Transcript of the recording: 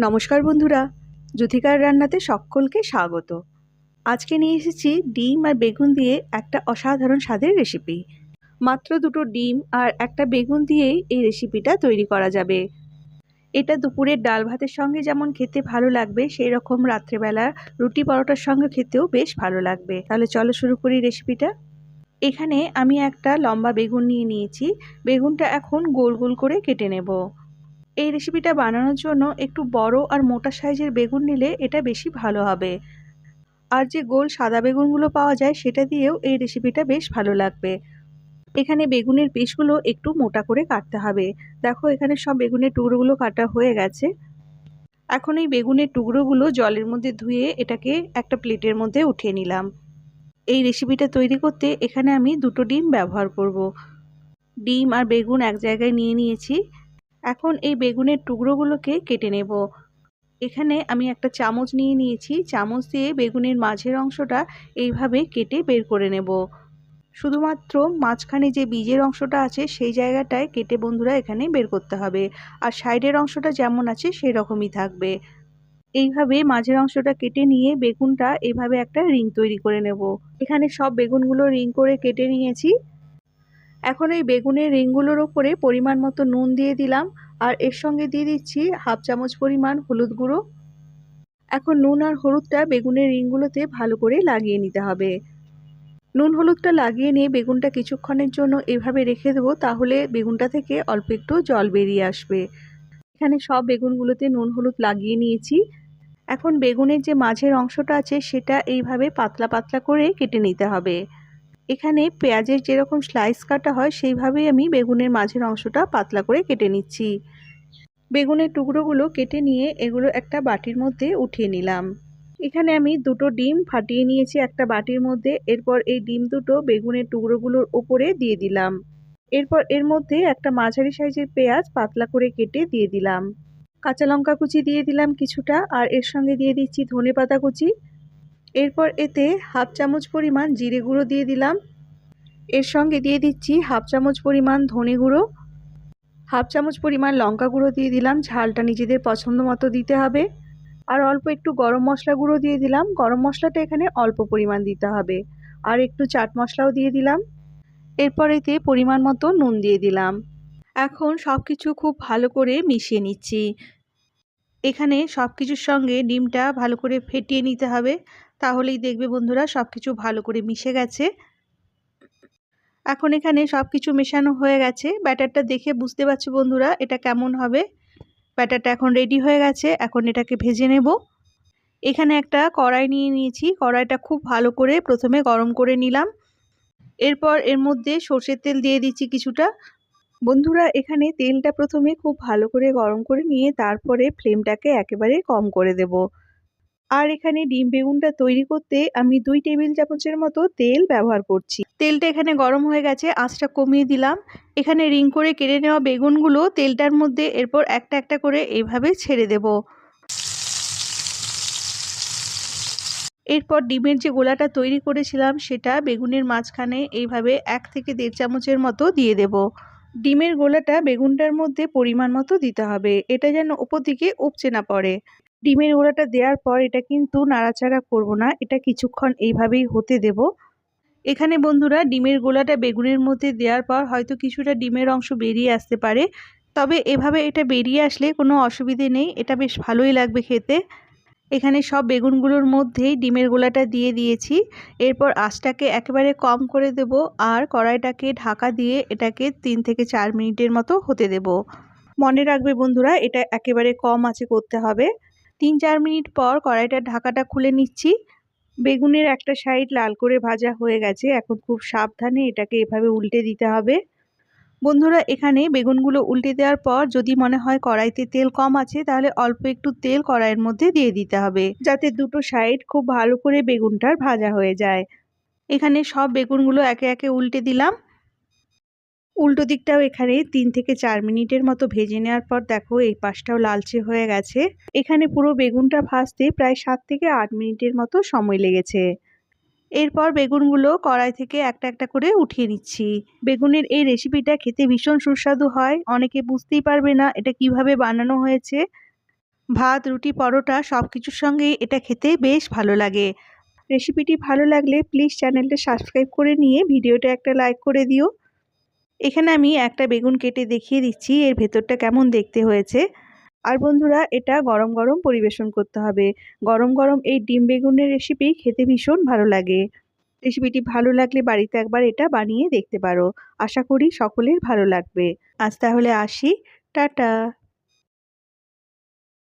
নমস্কার বন্ধুরা জ্যোতিকার রান্নাতে সকলকে স্বাগত। আজকে নিয়ে এসেছি ডিম আর বেগুন দিয়ে একটা অসাধারণ স্বাদের রেসিপি মাত্র দুটো ডিম আর একটা বেগুন দিয়েই এই রেসিপিটা তৈরি করা যাবে। এটা দুপুরের ডাল ভাতের সঙ্গে যেমন খেতে ভালো লাগবে সেই রকম রাত্রেবেলা রুটি পরোটার সঙ্গে খেতেও বেশ ভালো লাগবে। তাহলে চলো শুরু করি রেসিপিটা এখানে আমি একটা লম্বা বেগুন নিয়ে নিয়েছি। বেগুনটা এখন গোল গোল করে কেটে নেব। এই রেসিপিটা বানানোর জন্য একটু বড় আর মোটা সাইজের বেগুন নিলে এটা বেশি ভালো হবে। আর যে গোল সাদা বেগুনগুলো পাওয়া যায়, সেটা দিয়েও এই রেসিপিটা বেশ ভালো লাগবে। এখানে বেগুনের পিসগুলো একটু মোটা করে কাটতে হবে। দেখো, এখানে সব বেগুনের টুকরোগুলো কাটা হয়ে গেছে। এখন এই বেগুনের টুকরোগুলো জলের মধ্যে ধুয়ে এটাকে একটা প্লেটের মধ্যে উঠিয়ে নিলাম। এই রেসিপিটা তৈরি করতে এখানে আমি দুটো ডিম ব্যবহার করব। ডিম আর বেগুন এক জায়গায় নিয়ে নিয়েছি। এখন এই বেগুনের টুকরোগুলোকে কেটে নেব। এখানে আমি একটা চামচ নিয়ে নিয়েছি। চামচ দিয়ে বেগুনের মাঝের অংশটা এইভাবে কেটে বের করে নেব। শুধুমাত্র মাঝখানে যে বীজের অংশটা আছে সেই জায়গাটায় কেটে বন্ধুরা এখানে বের করতে হবে। আর সাইডের অংশটা যেমন আছে সেই রকমই থাকবে। এইভাবে মাঝের অংশটা কেটে নিয়ে বেগুনটা এভাবে একটা রিং তৈরি করে নেব। এখানে সব বেগুনগুলো রিং করে কেটে নিয়েছি। এখন এই বেগুনের রিংগুলোর ওপরে পরিমাণ মতো নুন দিয়ে দিলাম, আর এর সঙ্গে দিয়ে দিচ্ছি হাফ চামচ পরিমাণ হলুদ গুঁড়ো। এখন নুন আর হলুদটা বেগুনের রিংগুলোতে ভালো করে লাগিয়ে নিতে হবে। নুন হলুদটা লাগিয়ে নিয়ে বেগুনটা কিছুক্ষণের জন্য এভাবে রেখে দেবো, তাহলে বেগুনটা থেকে অল্প একটু জল বেরিয়ে আসবে। এখানে সব বেগুনগুলোতে নুন হলুদ লাগিয়ে নিয়েছি। এখন বেগুনের যে মাঝের অংশটা আছে, সেটা এইভাবে পাতলা পাতলা করে কেটে নিতে হবে। এখানে পেঁয়াজের যেরকম স্লাইস কাটা হয়, সেইভাবেই আমি বেগুনের মাঝের অংশটা পাতলা করে কেটে নিচ্ছি। বেগুনের টুকরোগুলো কেটে নিয়ে এগুলো একটা বাটির মধ্যে উঠিয়ে নিলাম। এখানে আমি দুটো ডিম ফাটিয়ে নিয়েছি একটা বাটির মধ্যে। এরপর এই ডিম দুটো বেগুনের টুকরোগুলোর ওপরে দিয়ে দিলাম। এরপর এর মধ্যে একটা মাঝারি সাইজের পেঁয়াজ পাতলা করে কেটে দিয়ে দিলাম। কাঁচা লঙ্কা কুচি দিয়ে দিলাম কিছুটা, আর এর সঙ্গে দিয়ে দিচ্ছি ধনে পাতা কুচি। এরপর এতে হাফ চামচ পরিমাণ জিরে গুঁড়ো দিয়ে দিলাম। এর সঙ্গে দিয়ে দিচ্ছি হাফ চামচ পরিমাণ ধনে গুঁড়ো। হাফ চামচ পরিমাণ লঙ্কা গুঁড়ো দিয়ে দিলাম, ঝালটা নিজেদের পছন্দ মতো দিতে হবে। আর অল্প একটু গরম মশলা গুঁড়ো দিয়ে দিলাম, গরম মশলাটা এখানে অল্প পরিমাণ দিতে হবে। আর একটু চাট মশলাও দিয়ে দিলাম। এরপর এতে পরিমাণ মতো নুন দিয়ে দিলাম। এখন সব কিছু খুব ভালো করে মিশিয়ে নিচ্ছি। এখানে সব কিছুর সঙ্গে ডিমটা ভালো করে ফেটিয়ে নিতে হবে। তাহলেই দেখবে বন্ধুরা সব কিছু ভালো করে মিশে গেছে। এখন এখানে সব কিছু মেশানো হয়ে গেছে। ব্যাটারটা দেখে বুঝতে পারছ বন্ধুরা এটা কেমন হবে। ব্যাটারটা এখন রেডি হয়ে গেছে। এখন এটাকে ভেজে নেব। এখানে একটা কড়াই নিয়ে নিয়েছি। কড়াইটা খুব ভালো করে প্রথমে গরম করে নিলাম। এরপর এর মধ্যে সর্ষের তেল দিয়ে দিচ্ছি কিছুটা। বন্ধুরা, এখানে তেলটা প্রথমে খুব ভালো করে গরম করে নিয়ে তারপরে ফ্লেমটাকে একেবারে কম করে দেব। আর এখানে ডিম বেগুনটা তৈরি করতে আমি দুই টেবিল চামচের মতো তেল ব্যবহার করছি। তেলটা এখানে গরম হয়ে গেছে, আঁচটা কমিয়ে দিলাম। এখানে রিং করে কেটে নেওয়া বেগুনগুলো তেলটার মধ্যে এরপর একটা একটা করে এইভাবে ছেড়ে দেব। এরপর ডিমের যে গোলাটা তৈরি করেছিলাম, সেটা বেগুনের মাঝখানে এইভাবে এক থেকে দেড় চামচের মতো দিয়ে দেব। ডিমের গোলাটা বেগুনটার মধ্যে পরিমাণ মতো দিতে হবে। এটা যেন ওপর দিকে উপচে না পড়ে। ডিমের গোলাটা দেওয়ার পর এটা কিন্তু নাড়াচাড়া করব না, এটা কিছুক্ষণ এইভাবেই হতে দেব। এখানে বন্ধুরা, ডিমের গোলাটা বেগুনের মধ্যে দেওয়ার পর হয়তো কিছুটা ডিমের অংশ বেরিয়ে আসতে পারে। তবে এভাবে এটা বেরিয়ে আসলে কোনো অসুবিধে নেই, এটা বেশ ভালোই লাগবে খেতে। এখানে সব বেগুনগুলোর মধ্যেই ডিমের গোলাটা দিয়ে দিয়েছি। এরপর আঁচটাকে একেবারে কম করে দেব আর কড়াইটাকে ঢাকা দিয়ে এটাকে তিন থেকে চার মিনিটের মতো হতে দেব। মনে রাখবে বন্ধুরা, এটা একেবারে কম আছে করতে হবে। তিন চার মিনিট পর কড়াইটার ঢাকাটা খুলে নিচ্ছি। বেগুনের একটা সাইড লাল করে ভাজা হয়ে গেছে। এখন খুব সাবধানে এটাকে এভাবে উল্টে দিতে হবে। বন্ধুরা, এখানে বেগুনগুলো উল্টে দেওয়ার পর যদি মনে হয় কড়াইতে তেল কম আছে, তাহলে অল্প একটু তেল কড়াইয়ের মধ্যে দিয়ে দিতে হবে, যাতে দুটো সাইড খুব ভালো করে বেগুনটার ভাজা হয়ে যায়। এখানে সব বেগুনগুলো একে একে উল্টে দিলাম। উল্টো দিকটাও এখানে তিন থেকে চার মিনিটের মতো ভেজে নেওয়ার পর দেখো এই পাশটাও লালচে হয়ে গেছে। এখানে পুরো বেগুনটা ভাজতে প্রায় সাত থেকে আট মিনিটের মতো সময় লেগেছে। এরপর বেগুনগুলো কড়াই থেকে একটা একটা করে উঠিয়ে নিচ্ছি। বেগুনের এই রেসিপিটা খেতে ভীষণ সুস্বাদু হয়। অনেকে বুঝতেই পারবে না এটা কীভাবে বানানো হয়েছে। ভাত, রুটি, পরোটা সব কিছুর সঙ্গেই এটা খেতে বেশ ভালো লাগে। রেসিপিটি ভালো লাগলে প্লিজ চ্যানেলটা সাবস্ক্রাইব করে নিয়ে ভিডিওটা একটা লাইক করে দিও। এখানে আমি একটা বেগুন কেটে দেখিয়ে দিচ্ছি। এর ভেতরটা কেমন দেখতে হয়েছে। আর বন্ধুরা, এটা গরম গরম পরিবেশন করতে হবে। গরম গরম এই ডিম বেগুনের রেসিপি খেতে ভীষণ ভালো লাগে। রেসিপিটি ভালো লাগলে বাড়িতে একবার এটা বানিয়ে দেখতে পারো। আশা করি সকলের ভালো লাগবে। আজ তাহলে আসি। টাটা!